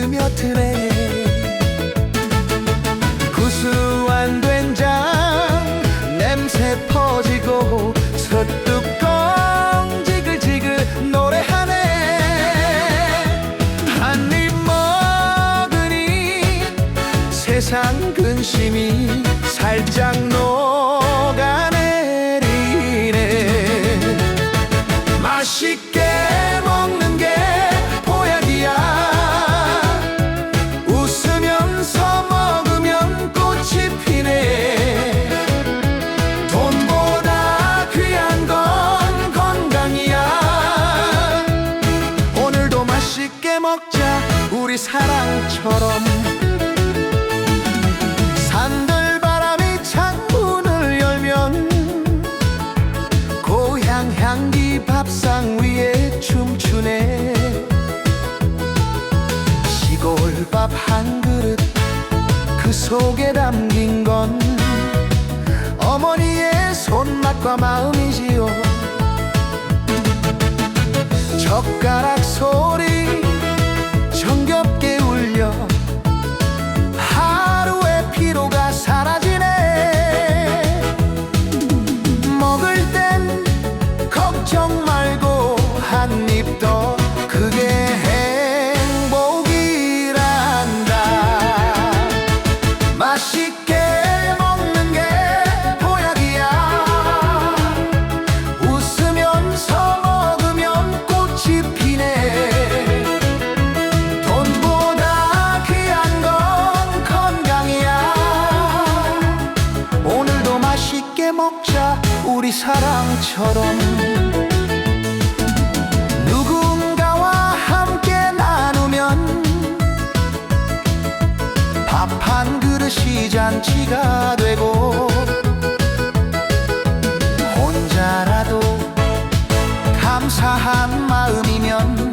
스며드네 구수한 된장 냄새 퍼지고 솥뚜껑 지글지글 노래하네. 한 입 먹으니 세상 근심이 살짝 맛있게 먹자 우리 사랑처럼. 산들바람이 창문을 열면 고향 향기 밥상 위에 춤추네. 시골 밥 한 그릇 그 속에 담긴 건 어머니의 손맛과 마음이지요. 젓가락 소리 더 그게 행복이란다. 맛있게 먹는 게 보약이야. 웃으면서 먹으면 꽃이 피네. 돈보다 귀한 건 건강이야. 오늘도 맛있게 먹자 우리 사랑처럼 한 그릇이 잔치가 되고 혼자라도 감사한 마음이면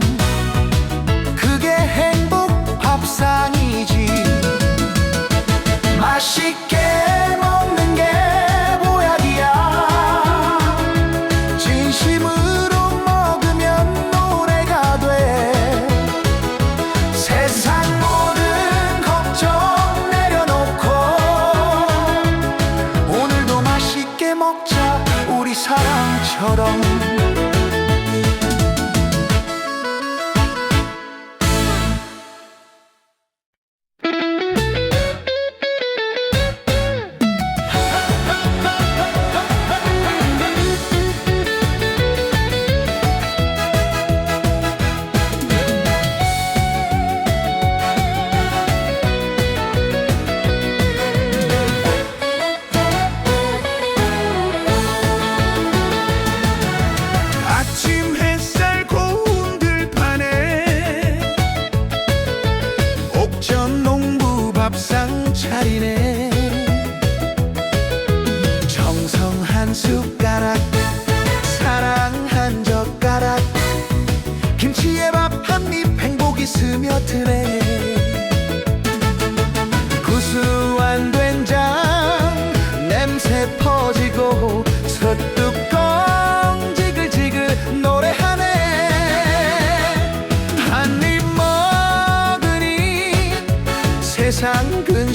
그게 행복 밥상이지. 맛있게 사랑처럼 밥상 차리네. 정성 한 숟가락 사랑 한 젓가락 김치에 밥 한 입 행복이 스며드네. 구수한 된장 냄새 퍼지고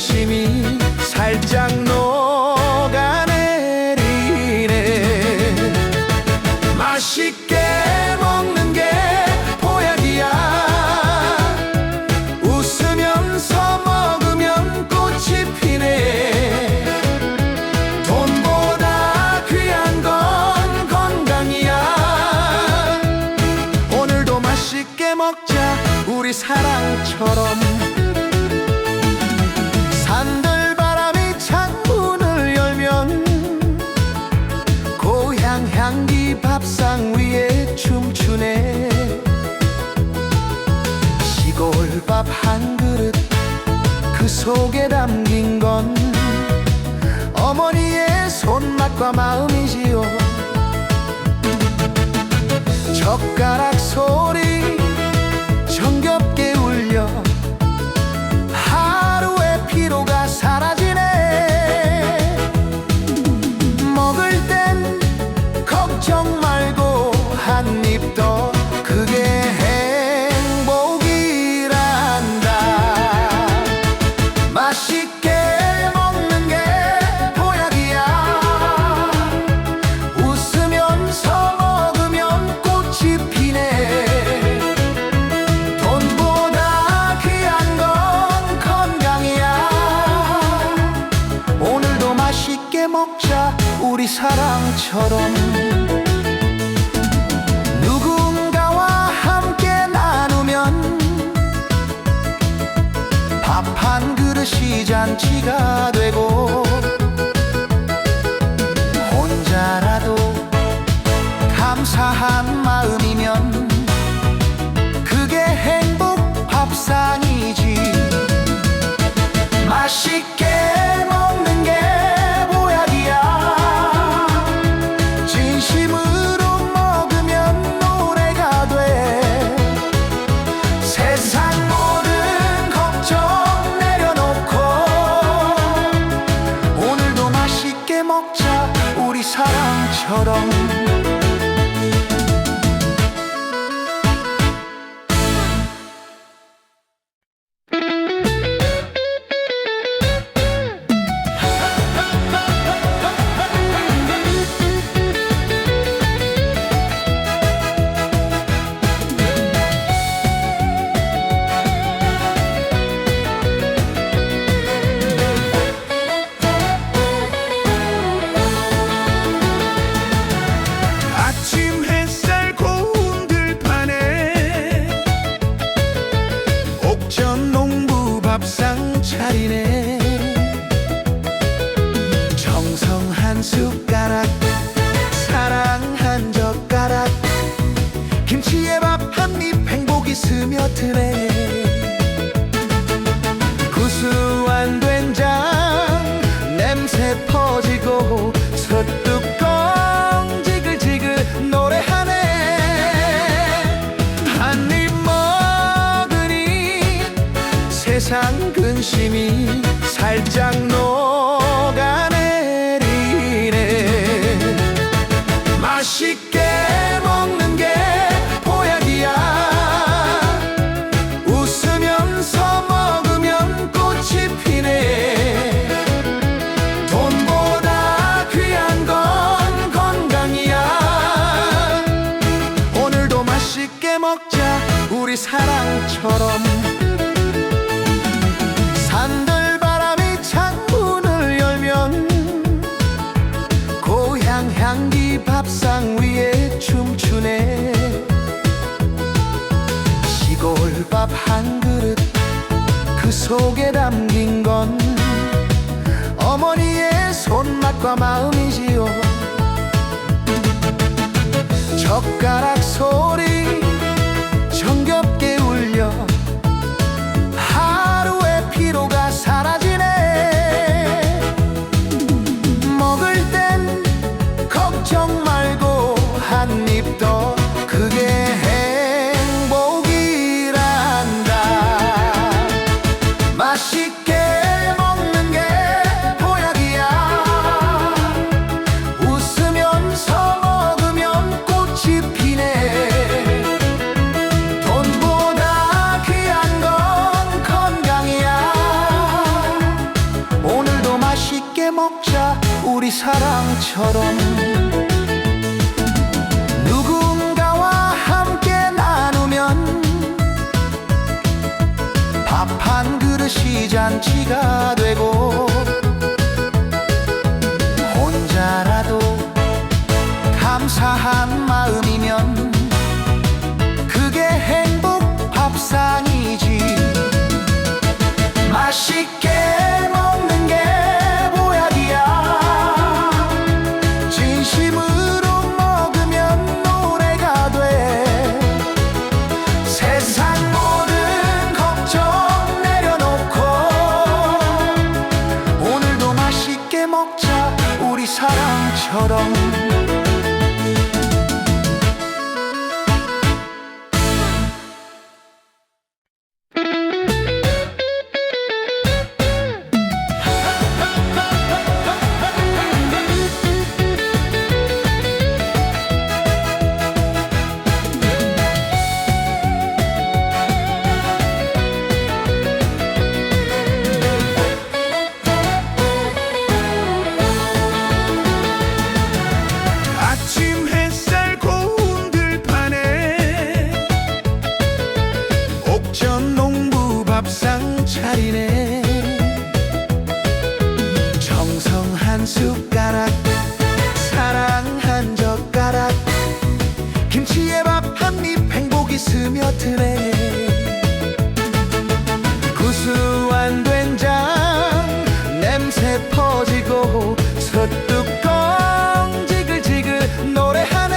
근심이 살짝 녹아내리네. 맛있게 먹는 게 보약이야. 웃으면서 먹으면 꽃이 피네. 돈보다 귀한 건 건강이야. 오늘도 맛있게 먹자 우리 사랑처럼 속에 담긴 건 어머니의 손맛과 마음이지요. 젓가락 사랑처럼 누군가와 함께 나누면 밥 한 그릇이 잔치가 처럼 한 숟가락 사랑 한 젓가락. 김치에 밥 한 입 행복이 스며드네. 구수한 된장 냄새 퍼지고 솥뚜껑 지글지글 노래하네. 한 입 먹으니 세상 근심이 살짝 녹 사랑처럼 산들바람이 창문을 열면 고향 향기 밥상 위에 춤추네. 시골 밥 한 그릇 그 속에 담긴 건 어머니의 손맛과 마음이지요. 젓가락 소리 한 그릇이 잔치가 되고 혼자라도 감사한 마음이면 그게 행복 밥상이지. 맛있게 먹는 게 보약이야. 진심으 구수한 된장 냄새 퍼지고 솥뚜껑 지글지글 노래하네